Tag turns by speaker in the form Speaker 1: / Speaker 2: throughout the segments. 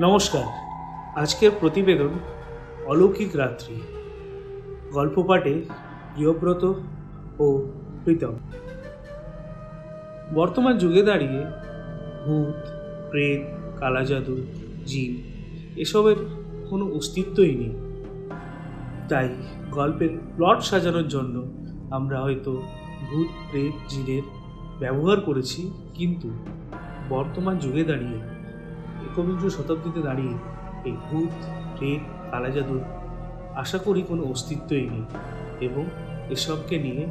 Speaker 1: নমস্কার। আজকের প্রতিবেদন অলৌকিক রাত্রি। গল্প পাঠে প্রিয়ব্রত ও প্রীতম। বর্তমান যুগে দাঁড়িয়ে ভূত, প্রেত, কালাজাদু, জিন এসবের কোনো অস্তিত্বই নেই। তাই গল্পের প্লট সাজানোর জন্য আমরা হয়তো ভূত, প্রেত, জিনের ব্যবহার করেছি, কিন্তু বর্তমান যুগে দাঁড়িয়ে একবিংশ শতাব্দীতে দাঁড়িয়ে এই ভূত প্রেত কালাজাদুর আশা করি কোনো অস্তিত্বই নেই এবং এসবকে নিয়ে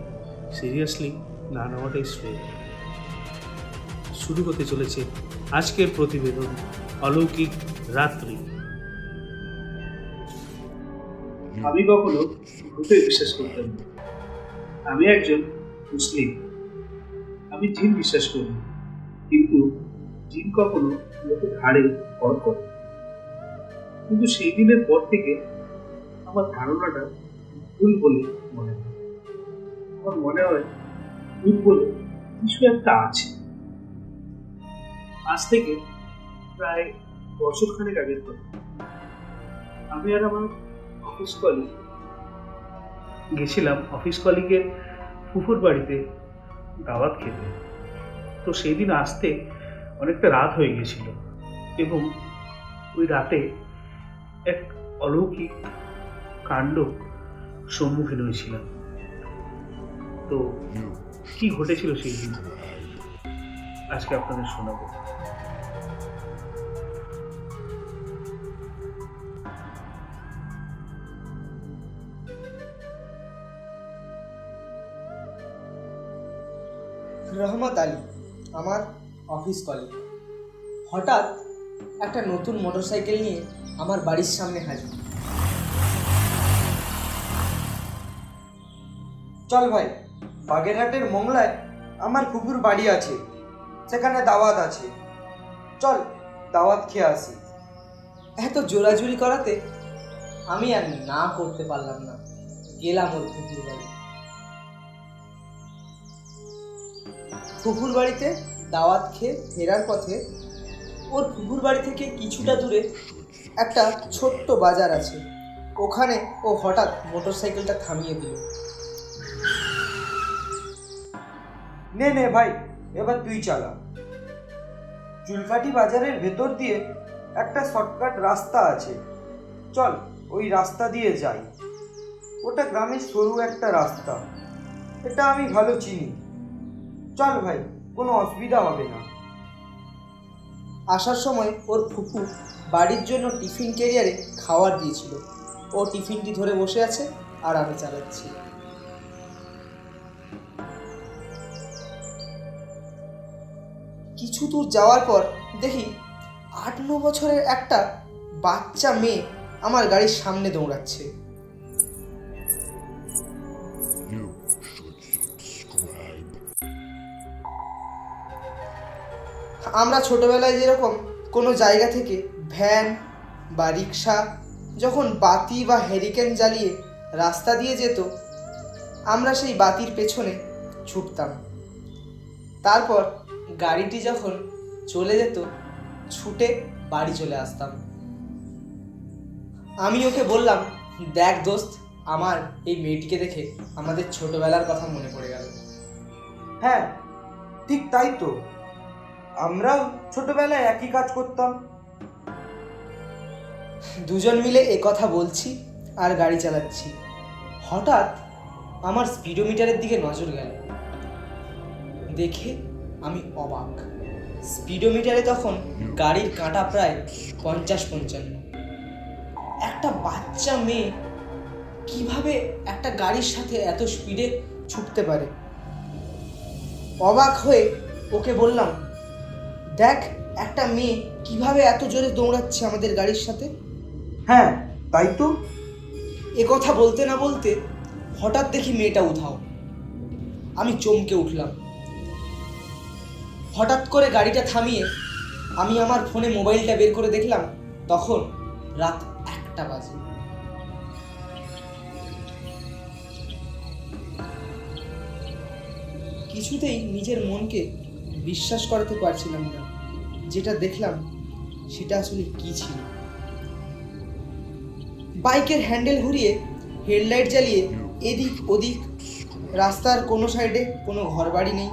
Speaker 1: সিরিয়াসলি না নেওয়াটাই শ্রেয়। শুরু হতে চলেছে আজকের প্রতিবেদন, অলৌকিক রাত্রি। আমি কখনো ভূতে বিশ্বাস করতাম আমি একজন মুসলিম। আমি জিন বিশ্বাস করি, কিন্তু জিন কখনো লোকের ঘাড়ে ভর করে। কিন্তু সেই দিনের পর থেকে আমার ধারণাটা ভুল বলে মনে হয়। আমার মনে হয় ভুল বলে কিছু একটা আছে। আজ থেকে প্রায় বছর খানেক আগের কথা। আমি আর আমার অফিস কলিগ গেছিলাম অফিস কলিগের ফুফুর বাড়িতে দাওয়াত খেতে। তো সেই দিন আসতে অনেকটা রাত হয়ে গিয়েছিল এবং ওই রাতে এক অলৌকিক কাণ্ড সম্মুখীন হয়েছিলাম তো কি ঘটেছিল সেই দিন? আজকে আপনাদের শোনাবো।
Speaker 2: রহমত আলী, আমার অফিস কলিগ। হঠাৎ একটা নতুন মোটরসাইকেল নিয়ে আমার বাড়ির সামনে হাজির। চল ভাই, বাগেরহাটের মোংলায় আমার ফুপুর বাড়ি আছে, সেখানে দাওয়াত আছে। চল, দাওয়াত খেয়ে আসি। এত জোরাজুরি করাতে আমি আর না করতে পারলাম না। গেলাম ওর ফুপুর বাড়ি। ফুফুর বাড়িতে দাওয়াত খেয়ে ফেরার পথে ওর ফুফুর বাড়ি থেকে কিছুটা দূরে একটা ছোট্ট বাজার আছে। ওখানে ও হঠাৎ মোটরসাইকেলটা থামিয়ে দিল। নে নে ভাই, এবার তুই চালা। চুলকাটি বাজারের ভেতর দিয়ে একটা শর্টকাট রাস্তা আছে। চল, ওই রাস্তা দিয়ে যাই। ওটা গ্রামের সরু একটা রাস্তা। এটা আমি ভালো চিনি। চল ভাই। কোনো অসুবিধা হবে না। আসার সময় ওর ফুফু বাড়ির জন্য টিফিন ক্যারিয়ারে খাবার দিয়েছিল। ও টিফিনটি ধরে বসে আছে আর আমি চালাচ্ছি। কিছু দূর যাওয়ার পর দেখি আট ন বছরের একটা বাচ্চা মেয়ে আমার গাড়ির সামনে দৌড়াচ্ছে। আমরা ছোটবেলায় যেরকম কোনো জায়গা থেকে ভ্যান বা রিক্সা যখন বাতি বা হ্যারিকেন জ্বালিয়ে রাস্তা দিয়ে যেত, আমরা সেই বাতির পেছনে ছুটতাম। তারপর গাড়িটি যখন চলে যেত, ছুটে বাড়ি চলে আসতাম। আমি ওকে বললাম, দেখ দোস্ত, আমার এই মেয়েটিকে দেখে আমাদের ছোটবেলার কথা মনে পড়ে গেল। হ্যাঁ ঠিক তাই তো। আমরাও ছোটবেলায় একই কাজ করতাম। দুজন মিলে এ কথা বলছি আর গাড়ি চালাচ্ছি। হঠাৎ আমার স্পিডোমিটারের দিকে নজর গেল। দেখে আমি অবাক। স্পিডোমিটারে তখন গাড়ির কাঁটা প্রায় পঞ্চাশ পঞ্চান্ন। একটা বাচ্চা মেয়ে কীভাবে একটা গাড়ির সাথে এত স্পিডে ছুটতে পারে? অবাক হয়ে ওকে বললাম দেখ একটা মেয়ে কীভাবে এত জোরে দৌড়াচ্ছে আমাদের গাড়ির সাথে?
Speaker 3: হ্যাঁ তাই তো।
Speaker 2: এ কথা বলতে না বলতে হঠাৎ দেখি মেয়েটা উধাও। আমি চমকে উঠলাম। হঠাৎ করে গাড়িটা থামিয়ে আমি আমার ফোনে মোবাইলটা বের করে দেখলাম তখন রাত একটা বাজে। কিছুতেই নিজের মনকে বিশ্বাস করাতে পারছিলাম না। যেটা দেখলাম, সেটা আসলে কি ছিল? বাইকের হ্যান্ডেল ঘুরিয়ে হেডলাইট জ্বালিয়ে এদিক ওদিক রাস্তার কোনো সাইডে কোনো ঘরবাড়ি নেই।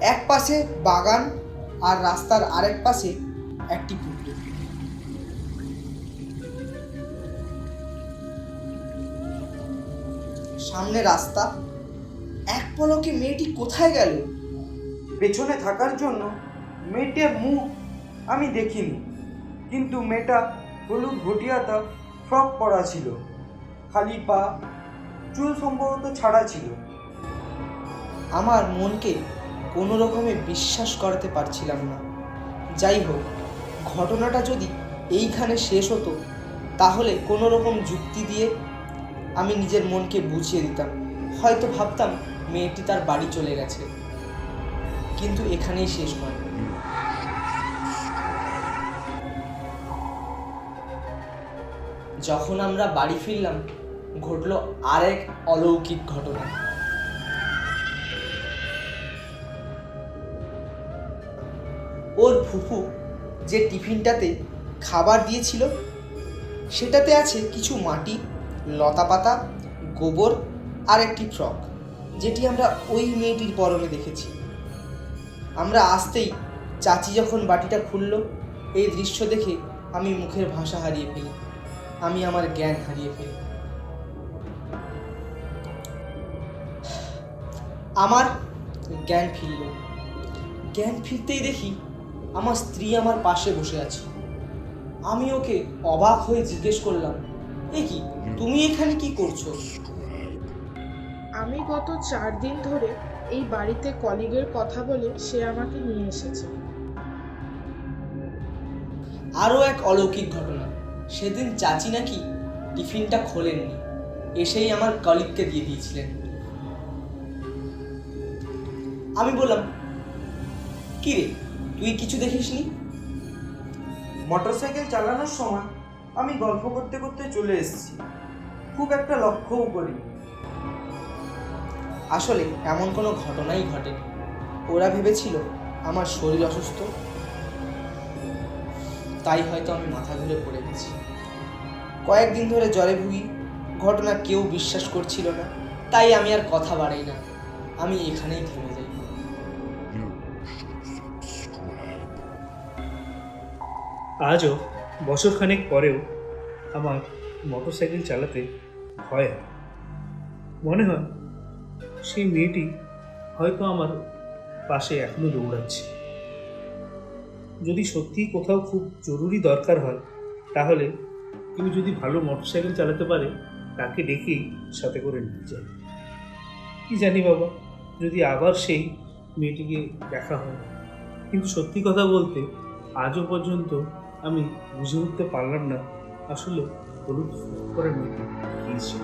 Speaker 2: এক পাশে বাগান আর রাস্তার আরেক পাশে একটি পুকুর। সামনে রাস্তা। এক পলকে মেয়েটি কোথায় গেল?
Speaker 3: পেছনে থাকার জন্য মেয়েটার মুখ আমি দেখিনি। কিন্তু মেয়েটা হলুদ ঘটিয়াতা ফ্রক পরা ছিল। খালি পা, চুল সম্ভবত ছাড়া ছিল।
Speaker 2: আমার মনকে কোনো রকমে বিশ্বাস করাতে পারছিলাম না। যাই হোক, ঘটনাটা যদি এইখানে শেষ হতো, তাহলে কোনো রকম যুক্তি দিয়ে আমি নিজের মনকে বুঝিয়ে দিতাম। হয়তো ভাবতাম মেয়েটি তার বাড়ি চলে গেছে। কিন্তু এখানেই শেষ নয় যখন আমরা বাড়ি ফিরলাম, ঘটলো আরেক অলৌকিক ঘটনা। ওর ফুফু যে টিফিনটাতে খাবার দিয়েছিল, সেটাতে আছে কিছু মাটি, লতাপাতা, গোবর আর একটি ফ্রক, যেটি আমরা ওই মেয়েটির পরনে দেখেছি। আমরা আসতেই চাচি যখন বাটিটা খুলল, এই দৃশ্য দেখে আমি মুখের ভাষা হারিয়ে ফেলি। আমি আমার জ্ঞান হারিয়ে ফেলি। আমার জ্ঞান ফিরল। জ্ঞান ফিরতেই দেখি আমার স্ত্রী আমার পাশে বসে আছে। আমি ওকে অবাক হয়ে জিজ্ঞেস করলাম এ কি তুমি এখানে কি করছ?
Speaker 4: আমি গত চার দিন ধরে এই বাড়িতে কলিগের কথা বলে সে আমাকে নিয়ে এসেছে।
Speaker 2: আরও এক অলৌকিক ঘটনা। সেদিন চাচি নাকি টিফিনটা খোলেননি এসেই আমার কলিগকে দিয়ে দিয়েছিলেন। আমি বললাম কি রে তুই কিছু দেখিসনি?
Speaker 3: মোটরসাইকেল চালানোর সময় আমি গল্প করতে করতে চলে এসেছি। খুব একটা লক্ষ্যও করিনি।
Speaker 2: আসলে এমন কোনো ঘটনাই ঘটেনি। ওরা ভেবেছিল আমার শরীর অসুস্থ তাই হয়তো আমি মাথা ঘুরে পড়ে গেছি। কয়েকদিন ধরে জ্বরে ভুগি, ঘটনা কেউ বিশ্বাস করছিল না, তাই আমি আর কথা বাড়াই না। আমি এখানেই থেমে যাই।
Speaker 1: আজও বছরখানেক পরেও আমার মোটরসাইকেল চালাতে ভয় হয়। মনে হয় সেই মেয়েটি হয়তো আমার পাশে এখনও দৌড়াচ্ছে। যদি সত্যিই কোথাও খুব জরুরি দরকার হয়, তাহলে কেউ যদি ভালো মোটরসাইকেল চালাতে পারে, তাকে ডেকেই সাথে করে নিয়ে যায়। কি জানি বাবা, যদি আবার সেই মেয়েটিকে দেখা হয়। কিন্তু সত্যি কথা বলতে, আজও পর্যন্ত আমি বুঝে উঠতে পারলাম না আসলে হলুদ করে মেয়েটি কী ছিল